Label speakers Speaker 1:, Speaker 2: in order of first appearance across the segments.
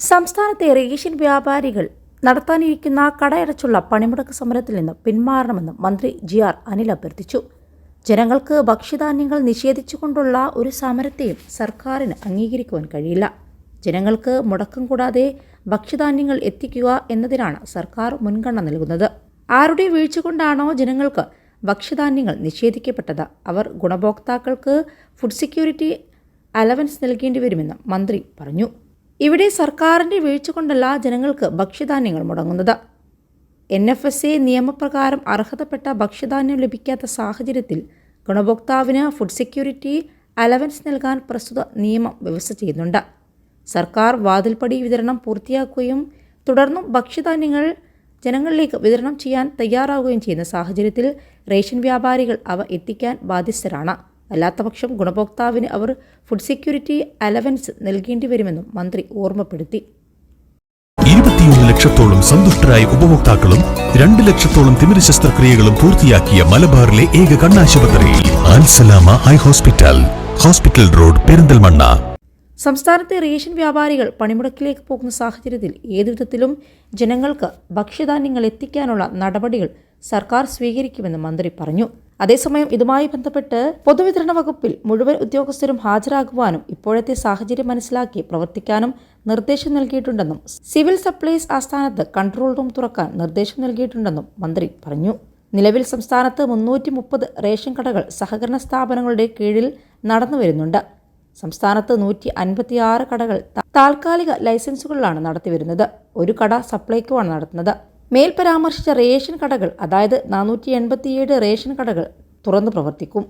Speaker 1: സംസ്ഥാനത്തെ റേഷൻ വ്യാപാരികൾ നടത്താനിരിക്കുന്ന കടയടച്ചുള്ള പണിമുടക്ക് സമരത്തിൽ നിന്ന് പിന്മാറണമെന്ന് മന്ത്രി ജി ആർ അനിൽ അഭ്യർത്ഥിച്ചു. ജനങ്ങൾക്ക് ഭക്ഷ്യധാന്യങ്ങൾ നിഷേധിച്ചുകൊണ്ടുള്ള ഒരു സമരത്തെയും സർക്കാരിന് അംഗീകരിക്കുവാൻ കഴിയില്ല. ജനങ്ങൾക്ക് മുടക്കം കൂടാതെ ഭക്ഷ്യധാന്യങ്ങൾ എത്തിക്കുക എന്നതിനാണ് സർക്കാർ മുൻഗണന നൽകുന്നത്. ആരുടെ വീഴ്ച കൊണ്ടാണോ ജനങ്ങൾക്ക് ഭക്ഷ്യധാന്യങ്ങൾ നിഷേധിക്കപ്പെട്ടത്? അവർ ഗുണഭോക്താക്കൾക്ക് ഫുഡ് സെക്യൂരിറ്റി അലവൻസ് നൽകേണ്ടി വരുമെന്ന് മന്ത്രി പറഞ്ഞു. ഇവിടെ സർക്കാരിന്റെ വീഴ്ച കൊണ്ടല്ല ജനങ്ങൾക്ക് ഭക്ഷ്യധാന്യങ്ങൾ മുടങ്ങുന്നത്. എൻ എഫ് എസ് എ നിയമപ്രകാരം അർഹതപ്പെട്ട ഭക്ഷ്യധാന്യം ലഭിക്കാത്ത സാഹചര്യത്തിൽ ഗുണഭോക്താവിന് ഫുഡ് സെക്യൂരിറ്റി അലവൻസ് നൽകാൻ പ്രസ്തുത നിയമം വ്യവസ്ഥ ചെയ്യുന്നുണ്ട്. സർക്കാർ വാതിൽപ്പടി വിതരണം പൂർത്തിയാക്കുകയും തുടർന്നും ഭക്ഷ്യധാന്യങ്ങൾ ജനങ്ങളിലേക്ക് വിതരണം ചെയ്യാൻ തയ്യാറാവുകയും ചെയ്യുന്ന സാഹചര്യത്തിൽ റേഷൻ വ്യാപാരികൾ അവ എത്തിക്കാൻ ബാധ്യസ്ഥരാണ്. അല്ലാത്തപക്ഷം ഗുണഭോക്താവിന് അവർ ഫുഡ് സെക്യൂരിറ്റി അലവൻസ് നൽകേണ്ടി വരുമെന്നും മന്ത്രി ഓർമ്മപ്പെടുത്തി.
Speaker 2: ഇരുപത്തിയൊന്ന് ലക്ഷത്തോളം സന്തുഷ്ടരായ ഉപഭോക്താക്കളും രണ്ട് ലക്ഷത്തോളം തിമിര ശസ്ത്രക്രിയകളും പൂർത്തിയാക്കിയ മലബാറിലെ ഏക കണ്ണാശുപത്രി Alsalama high hospital hospital road Perinthalmanna.
Speaker 1: സംസ്ഥാനത്തെ റേഷൻ വ്യാപാരികൾ പണിമുടക്കിലേക്ക് പോകുന്ന സാഹചര്യത്തിൽ ഏതുവിധത്തിലും ജനങ്ങൾക്ക് ഭക്ഷ്യധാന്യങ്ങൾ എത്തിക്കാനുള്ള നടപടികൾ സർക്കാർ സ്വീകരിക്കുമെന്ന് മന്ത്രി പറഞ്ഞു. അതേസമയം ഇതുമായി ബന്ധപ്പെട്ട് പൊതുവിതരണ വകുപ്പിൽ മുഴുവൻ ഉദ്യോഗസ്ഥരും ഹാജരാകുവാനും ഇപ്പോഴത്തെ സാഹചര്യം മനസ്സിലാക്കി പ്രവർത്തിക്കാനും നിർദ്ദേശം നൽകിയിട്ടുണ്ടെന്നും സിവിൽ സപ്ലൈസ് ആസ്ഥാനത്ത് കൺട്രോൾ റൂം തുറക്കാൻ നിർദ്ദേശം നൽകിയിട്ടുണ്ടെന്നും മന്ത്രി പറഞ്ഞു. നിലവിൽ സംസ്ഥാനത്ത് മുന്നൂറ്റി മുപ്പത് റേഷൻ കടകൾ സഹകരണ സ്ഥാപനങ്ങളുടെ കീഴിൽ നടന്നു വരുന്നുണ്ട്. സംസ്ഥാനത്ത് നൂറ്റി അൻപത്തിയാറ് കടകൾ താൽക്കാലിക ലൈസൻസുകളിലാണ് നടത്തിവരുന്നത്. ഒരു കട സപ്ലൈക്കുമാണ് നടത്തുന്നത്. മേൽ പരാമർശിച്ച റേഷൻ കടകൾ അതായത് നാനൂറ്റി എൺപത്തിയേഴ് റേഷൻ കടകൾ തുറന്നു പ്രവർത്തിക്കും.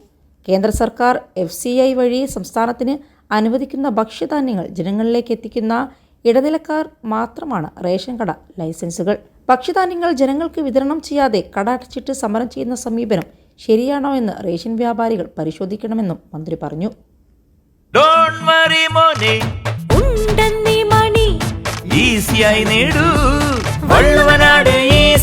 Speaker 1: കേന്ദ്ര സർക്കാർ എഫ് സി ഐ വഴി സംസ്ഥാനത്തിന് അനുവദിക്കുന്ന ഭക്ഷ്യധാന്യങ്ങൾ ജനങ്ങളിലേക്ക് എത്തിക്കുന്ന ഇടനിലക്കാർ മാത്രമാണ് റേഷൻ കട ലൈസൻസുകൾ. ഭക്ഷ്യധാന്യങ്ങൾ ജനങ്ങൾക്ക് വിതരണം ചെയ്യാതെ കട അടച്ചിട്ട് സമരം ചെയ്യുന്ന സമീപനം ശരിയാണോ എന്ന് റേഷൻ വ്യാപാരികൾ പരിശോധിക്കണമെന്നും മന്ത്രി പറഞ്ഞു.
Speaker 3: ഡോൺ വറി മോനെ.
Speaker 4: ഉണ്ടെന്നീ മണി.
Speaker 3: ഈസിയായി നേടൂ.